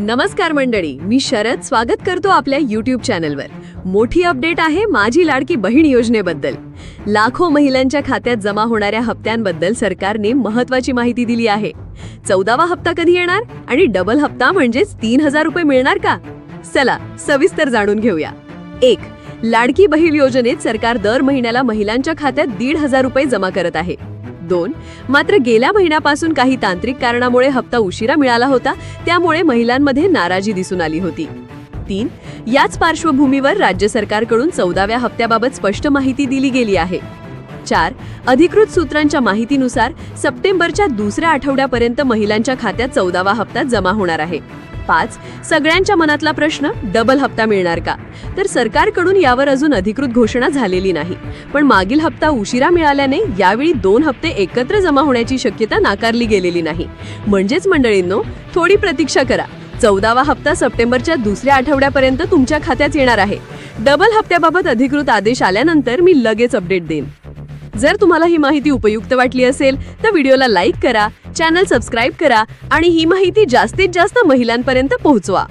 नमस्कार मंडळी मी शरद स्वागत करतो आपल्या यूट्यूब चॅनलवर मोठी अपडेट आहे माझी लाडकी बहीण योजनेबद्दल. लाखो महिलांच्या खात्यात जमा होणाऱ्या हप्त्यांबद्दल सरकारने महत्वाची माहिती दिली आहे. चौदावा हप्ता कधी येणार आणि डबल हप्ता म्हणजेच तीन हजार रुपये मिळणार का? चला सविस्तर जाणून घेऊया. एक लाडकी बहीण योजनेत सरकार दर महिन्याला महिलांच्या खात्यात दीड हजार रुपये जमा करत आहे. दोन. मात्र गेल्या महिन्यापासून काही तांत्रिक कारणामुळे हप्ता उशिरा मिळाला होता त्यामुळे महिलांमध्ये नाराजी दिसून आली होती. तीन. याच पार्श्वभूमीवर राज्य सरकारकडून चौदाव्या हप्त्याबाबत स्पष्ट माहिती दिली गेली आहे. चार. अधिकृत सूत्रांच्या माहितीनुसार सप्टेंबरच्या दुसऱ्या आठवड्यापर्यंत महिलांच्या खात्यात चौदावा हप्ता जमा होणार आहे. पाच सगळ्यांच्या मनातला प्रश्न डबल हप्ता मिळणार का? तर सरकारकडून यावर अजून अधिकृत घोषणा झालेली नाही. पण मागील हप्ता उशिरा मिळाल्याने यावेळी दोन हप्ते एकत्र जमा होण्याची शक्यता नाकारली गेलेली नाही. म्हणजेच मंडळींनो थोडी प्रतीक्षा करा. चौदावा हप्ता सप्टेंबरच्या दुसऱ्या आठवड्यापर्यंत तुमच्या खात्यात येणार आहे. डबल हप्त्याबाबत अधिकृत आदेश आल्यानंतर मी लगेच अपडेट देईन. जर तुम्हाला ही माहिती उपयुक्त वाटली असेल तर व्हिडिओला लाईक करा चॅनल सबस्क्राईब करा आणि ही माहिती जास्तीत जास्त महिलांपर्यंत पोहोचवा.